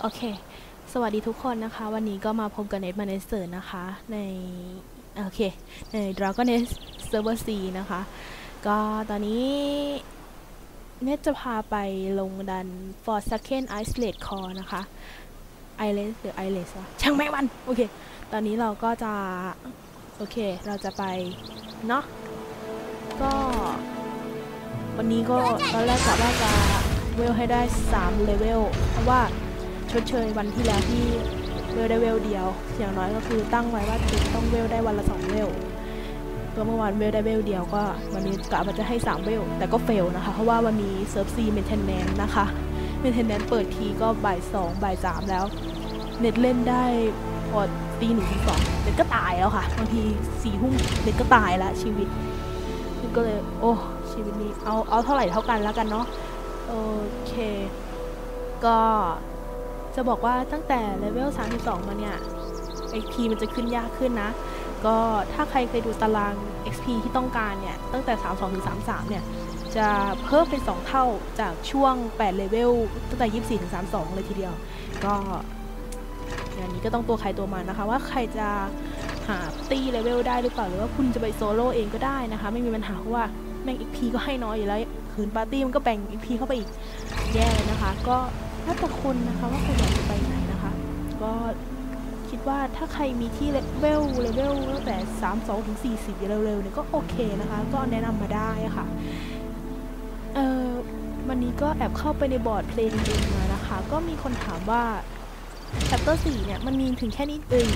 โอเค สวัสดีทุกคนนะคะ วันนี้ก็มาพบกับเน็ตมาเนสเซอร์นะคะ ใน โอเค ใน Dragon Nest Server C นะคะ ก็ตอนนี้ เน็ตจะพาไปลงดัน For Second Isolate Core นะคะ i l e s หรือ i l e s วะช่างแม่มัน โอเค ตอนนี้เราก็จะ โอเค เราจะไป เนาะก็ วันนี้ก็ตอนแรกกะว่าจะ เวลให้ได้3เลเวลเพราะว่าชดเชยวันที่แล้วที่เวลได้เวลเดียว อย่างน้อยก็คือตั้งไว้ว่าจะต้องเวลได้วันละ2เวลก็เมื่อวานเวลได้เวลเดียวก็ วันนี้กะว่าจะให้3เวลแต่ก็เฟลนะคะเพราะว่าวันนี้เซิร์ฟซีเมนเทนแนนนะคะเมนเทนแนนเปิดทีก็บ่าย2บ่าย3แล้ว เน็ตเล่นได้พอตีหนึ่งตีสองเน็ตก็ตายแล้วค่ะบางทีสี่ทุ่มเน็ตก็ตายแล้วชีวิตก็เลย โอ้ชีวิตนี้เอาเอาเท่าไหร่เท่ากันแล้วกันเนาะ โอเค ก็จะบอกว่าตั้งแต่เลเวล 32 มาเนี่ย XP มันจะขึ้นยากขึ้นนะ ก็ถ้าใครเคยดูตาราง XP ที่ต้องการเนี่ย ตั้งแต่ 32 ถึง 33 เนี่ย จะเพิ่มเป็น 2 เท่าจากช่วง 8 เลเวล ตั้งแต่ 24 ถึง 32 เลยทีเดียว ก็งานนี้ก็ต้องตัวใครตัวมันนะคะ ว่าใครจะหาตีเลเวลได้หรือเปล่า หรือว่าคุณจะไปโซโล่เองก็ได้นะคะ ไม่มีปัญหาเพราะว่าแม่ง XP ก็ให้น้อยอยู่แล้ว คืนปาร์ตี้มันก็แบ่ง XP เข้าไปอีกแย่เลยนะคะ ก็แล้วแต่คุณนะคะว่าคุณอยากจะไปไหนนะคะ ก็คิดว่าถ้าใครมีที่เลเวลเลเวลตั้งแต่ 32ถึง40เร็วๆเนี่ยก็โอเคนะคะ ก็แนะนำมาได้ค่ะ เอ่อวันนี้ก็แอบเข้าไปในบอร์ดเพลงเองมานะคะ ก็มีคนถามว่า chapter 4เนี่ยมันมีถึงแค่นี้เอย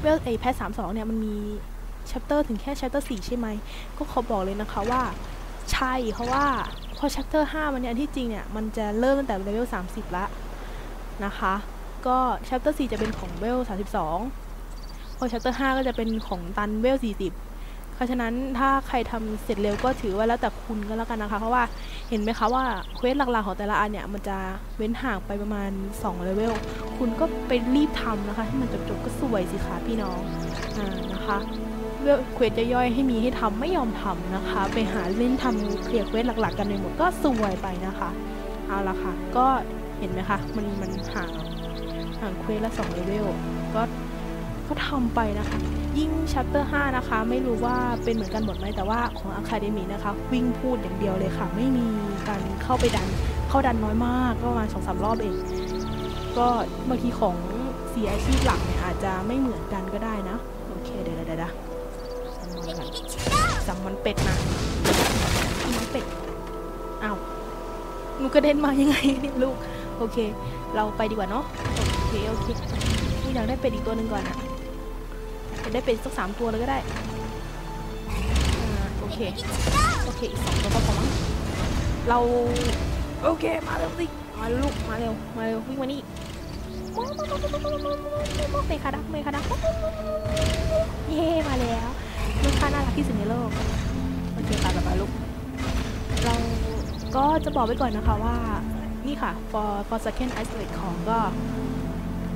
เวลเอแพท32เนี่ยมันมี chapter ถึงแค่ chapter 4 ใช่ไหม ก็ขอบอกเลยนะคะว่า ใช่เพราะว่าพอ chapter 5มันเนี่ยที่จริงเนี่ยมันจะเริ่มตั้งแต่เลเวล30 ละนะคะ ก็ chapter 4จะเป็นของเวล32 พอ chapter 5ก็จะเป็นของตันเวล40เพราะฉะนั้นถ้าใครทำเสร็จเร็วก็ถือว่าแล้วแต่คุณก็แล้วกันนะคะ เพราะว่าเห็นไหมคะว่าเควสหลักๆของแต่ละอันเนี่ย มันจะเว้นห่างไปประมาณ2เลเวลคุณก็ไปรีบทำนะคะให้มันจบๆก็สวยสิคะพี่น้องอ่านะคะ เวลเควสย่อยให้มีให้ทำไม่ยอมทำนะคะ ไปหาเล่นทำเคลียร์เควสหลักๆ กันในหมดก็สวยไปนะคะเอาละค่ะ ก็เห็นไหมคะมันมันห่างห่างเควสละ2เลเวลก็ก็ทำไปนะคะ ยิ่ง chapter 5นะคะ ไม่รู้ว่าเป็นเหมือนกันหมดไหมแต่ว่าของ Academy นะคะ วิ่งพูดอย่างเดียวเลยค่ะ ไม่มีการเข้าไปดัน เข้าดันน้อยมากก็ประมาณสองสามรอบเอง ก็บางทีของสีอาชีพหลักเนี่ยอาจจะไม่เหมือนกันก็ได้นะ โอเคเดี๋ยวเดี๋ยว เดี๋ยวสั่งมันเป็ดนะมันเป็ดอ้าวหนูกระเด็นมายังไงนี่ลูก โอเค เราไปดีกว่าเนาะโอเคโอเคหนูอยากได้เป็ดอีกตัวหนึ่งก่อนอะจะได้เป็ดสักสามตัวเลยก็ได้อ่าโอเคโอเคอีกสองตัวก็พอมั้งเราโอเคมาเร็วสิมาลูกมาเร็วมาเร็ววิ่งมานี่เมคาดักเมคาดักเย่มาแล้วลูกค้าน่ารัก ที่สุดในโลกโอเคค่ะต่อไปลูกเราก็จะบอกไว้ก่อนนะคะว่า นี่ค่ะ for for second isolate ของก็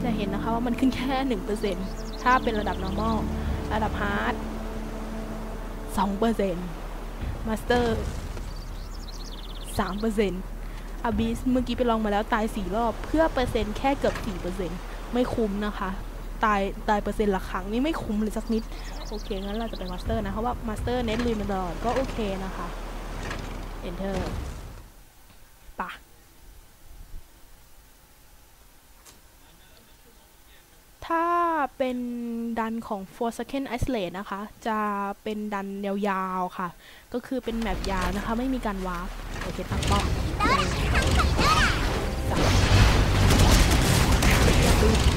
จะเห็นนะคะว่ามันขึ้นแค่หนึ่งเปอร์เซ็นถ้าเป็นระดับ normal ระดับ hard สองเปอร์เซ็น master สามเปอร์เซ็นอบิสเมื่อกี้ไปลองมาแล้วตายสี่รอบเพื่อเปอร์เซ็นต์แค่เกือบสี่เปอร์เซ็นไม่คุ้มนะคะ ตายตายเปอร์เซ็นต์ละครั้งนี่ไม่คุ้มเลยสักนิด โอเคงั้นเราจะเป็นมาสเตอร์นะเพราะว่ามาสเตอร์เน็ตลุยมาตลอดก็โอเคนะคะ enter ปะถ้าเป็นดันของ4 second isolate นะคะ จะเป็นดันยาวๆค่ะ ก็คือเป็นแมปยาวนะคะ ไม่มีการวาร์ปโอเคตั้งเป้าสาม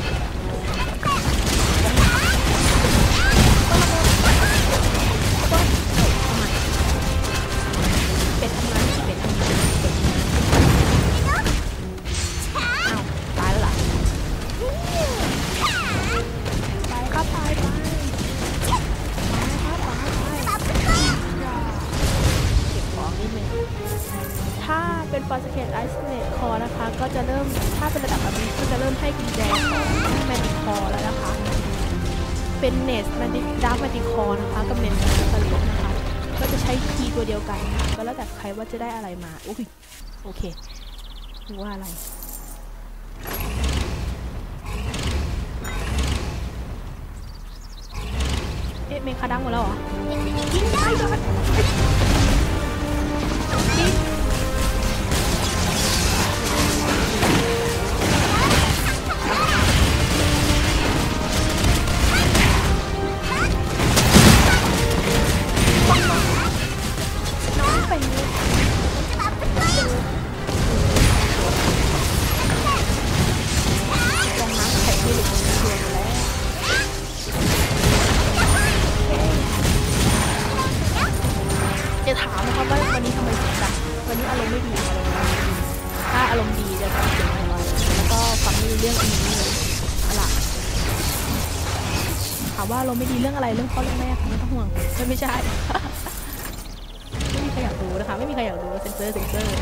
ใครว่าจะได้อะไรมาอุ้ยโอเคนึกว่าอะไรเอ๊ะเมคาดังหมดแล้วเหรอ เลยเอาล่ะถามว่าเราไม่ดีเรื่องอะไรเรื่องพ่อเรื่องแม่ค่ะไม่ต้องห่วงไม่ไม่ใช่ไม่มีใครอยากรู้นะคะ ไม่มีใครอยากรู้เซนเซอร์เซนเซอร์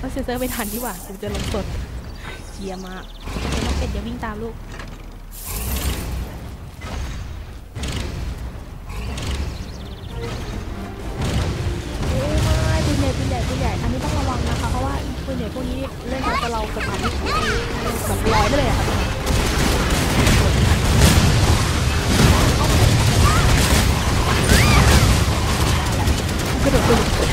ว่าเซนเซอร์ไม่ทันดีกว่าผมจะลงสดเกียมากน้องเป็ดอย่าวิ่งตามลูก เพราะว่าปืนใหญ่พวกนี้เล่นกับเราสมาธิแบบลอยไปเลยอะค่ะกระโดดไป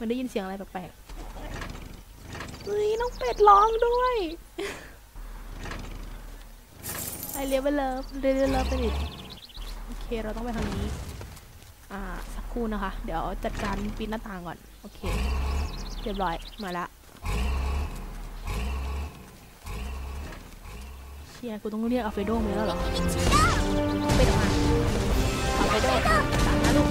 มันได้ยินเสียงอะไรแปลกๆเฮ้ยน้องเป็ดร้องด้วยไอเลียไปเลิฟเรียเลิฟไปดิโอเคเราต้องไปทางนี้ อ่าสักครู่นะคะ เดี๋ยวจัดการปีนหน้าต่างก่อน โอเค เรียบร้อยมาละเชียกูต้องเรียกอัลเฟโดมาแล้วเหรอไปออกมาอัลเฟโดตามนะลูก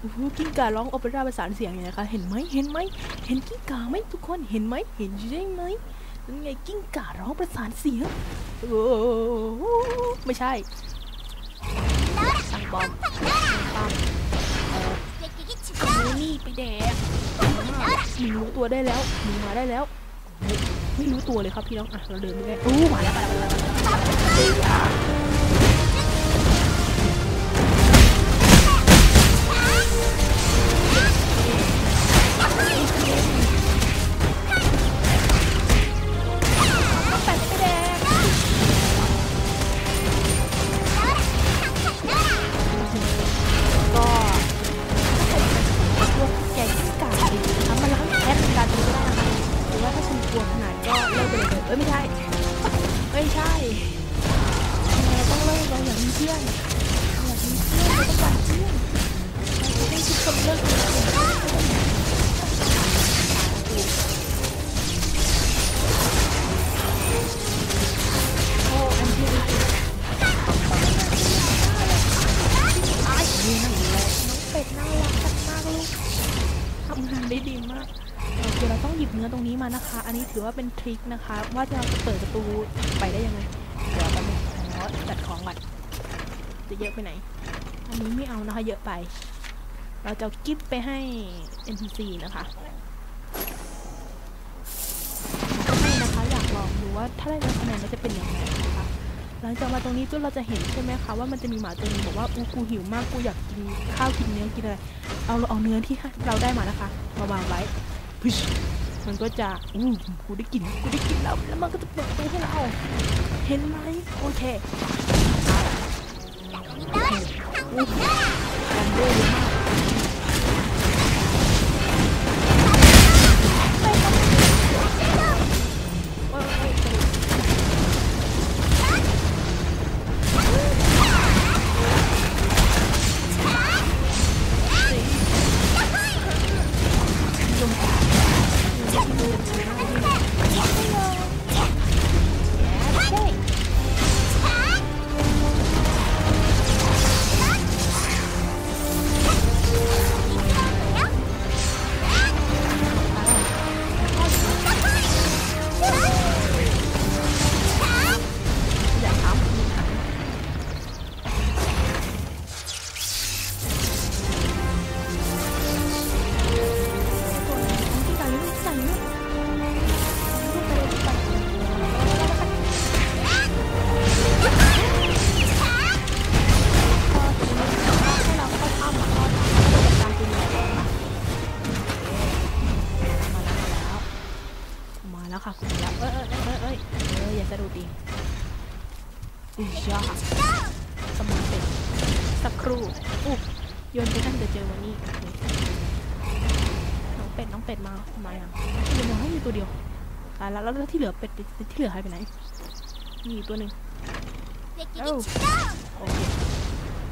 โอ้โหกิ้งก่าร้องโอเปร่าประสานเสียงอย่างไรคะ เห็นไหมเห็นไหมเห็นกิ้งก่าไหมทุกคนเห็นไหมเห็นใช่ไหมนั่นไงกิ้งก่าร้องประสานเสียงโอ้โหไม่ใช่สั่งบอมปั๊มเออเอานี่ไปแดกมึงรู้ตัวได้แล้วมึงมาได้แล้ว ไม่รู้ตัวเลยครับพี่น้องอะเราเดินไปได้โอ้มาแล้วมาแล้วมาแล้วมาแล้ว ว่าเป็นทริคนะคะ ว่าจะเปิดประตูไปได้ยังไง เดี๋ยวแป๊บนึงขอจัดของก่อนจะเยอะไปไหน อันนี้ไม่เอานะคะเยอะไป เราจะกิฟไปให้ NPC นะคะให้นะคะอยากลองดูว่าถ้าได้รับคะแนนแล้วจะเป็นยังไงนะคะ หลังจากมาตรงนี้ปุ๊บเราจะเห็นใช่ไหมคะว่ามันจะมีหมาตัวนึงบอกว่าอูกูหิวมากกูอยากกินข้าวกินเนื้อกินอะไร เอาเอาเนื้อที่เราได้มานะคะมาวางไว้พุช มันก็จะอู้กูได้กลินกูได้กลินแล้วแล้วมันก็จะเปิดประตูให้เรา เห็นไหมโอเคอู้กันด้วยเยอะมากายแล้วแล้วที่เหลือเป็ดที่เหลือหายไปไหนมีอีกตัวหนึ่งเอ้าโอเค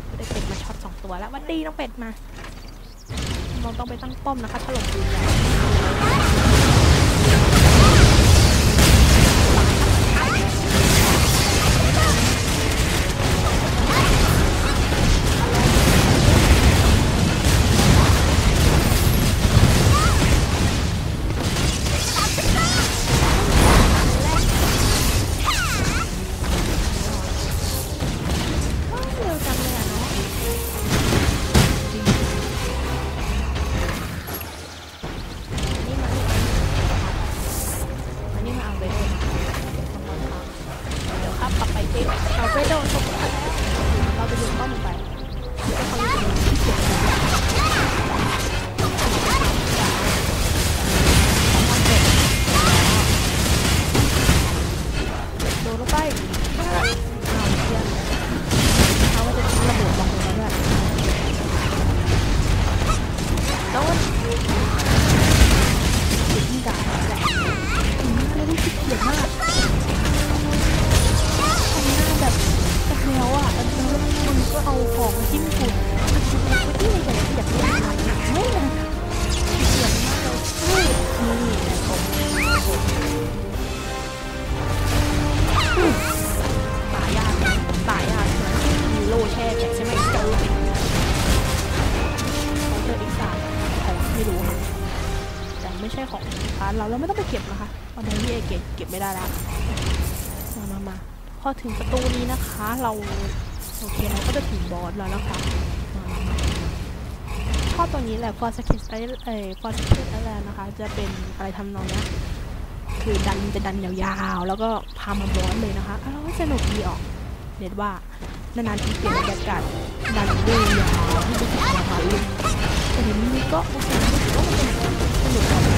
ก็ได้เป็ดมาช็อตสองตัวแล้วหวันดีน้องเป็ดมาเราต้องไปตั้งป้อมนะคะถล่มปืนใหญ่ว้ ไม่ใช่ของร้านเราเราไม่ต้องไปเก็บนะคะตอนนี้พี่เอเก็บเก็บไม่ได้แล้วมามามาพอถึงประตูนี้นะคะ เราโอเคเราก็จะถึงบอสแล้วนะคะมามามาชอบตรงนี้แหละ for secret เอ่อ for secret อะไรนะคะ จะเป็นอะไรทำนองนี้คือดันจะดันยาวๆ แล้วก็พามาบอสเลยนะคะอ้าวสนุกดีออกเน็ตว่านานๆที่เปลี่ยนบรรยากาศดันเรื่อยยาวให้รู้สึกยาวเลยแต่เดี๋ยวนี้ก็โอเคกว่ามันเป็นสนุกกว่า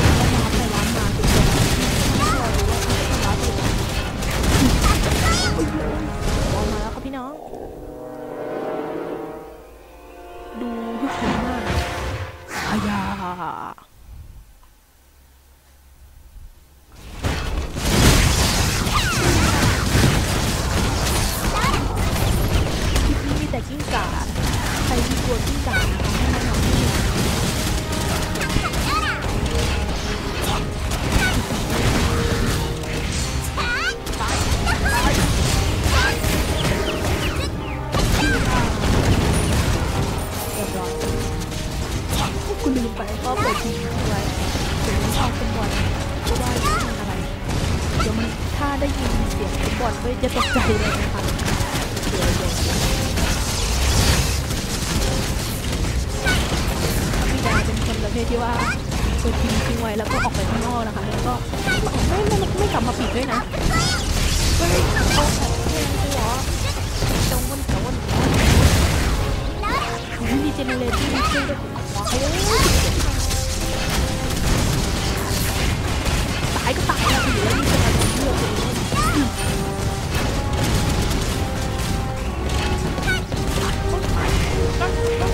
จะตกใจเลยนะคะพี่ดาเป็นคนประเภทที่ว่าเปิดทีวีทิ้งไว้แล้วก็ออกไปข้างนอกนะคะ แล้วก็ไม่ไม่ไม่ไม่กลับมาปิดด้วยนะเฮ้ยเอาของเพงกูเหรอจงวนเสาร์วันมีเจเนเรชั่นมีเครื่อด้วยหัวเขาตายก็ตายแล้วอยู่แล้วนี่จะมาเลือก ¡Vamos! ¡Vamos!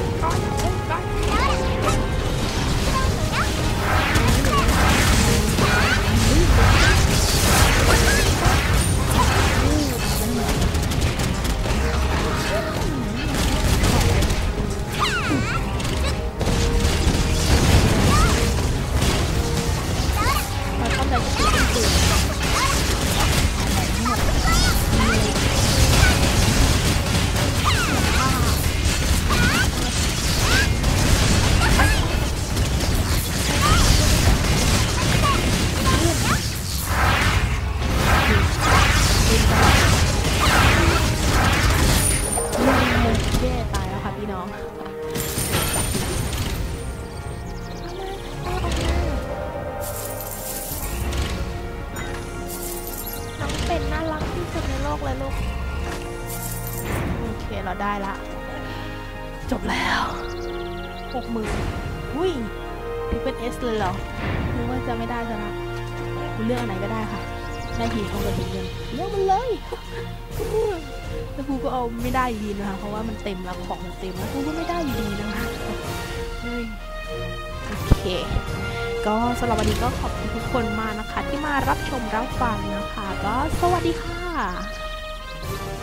เป็นน่ารักที่สุดในโลกเลยลูก โอเคเราได้ละ จบแล้วหกหมื่นอุ้ยทิปเป็นเอสเลยเหรอนึกว่าจะไม่ได้ชนะคุณเลือกอันไหนก็ได้ค่ะ ได้หีทองกับหีเงินเลือกมันเลยแล้วกูก็เอาไม่ได้อยู่ดีนะคะเพราะว่ามันเต็มแล้วของมันเต็มแล้วกูก็ไม่ได้อยู่ดีนะคะเฮ้ยโอเค ก็สำหรับวันนี้ก็ขอบคุณทุกคนมากนะคะ ที่มารับชมรับฟังนะคะ ก็สวัสดีค่ะ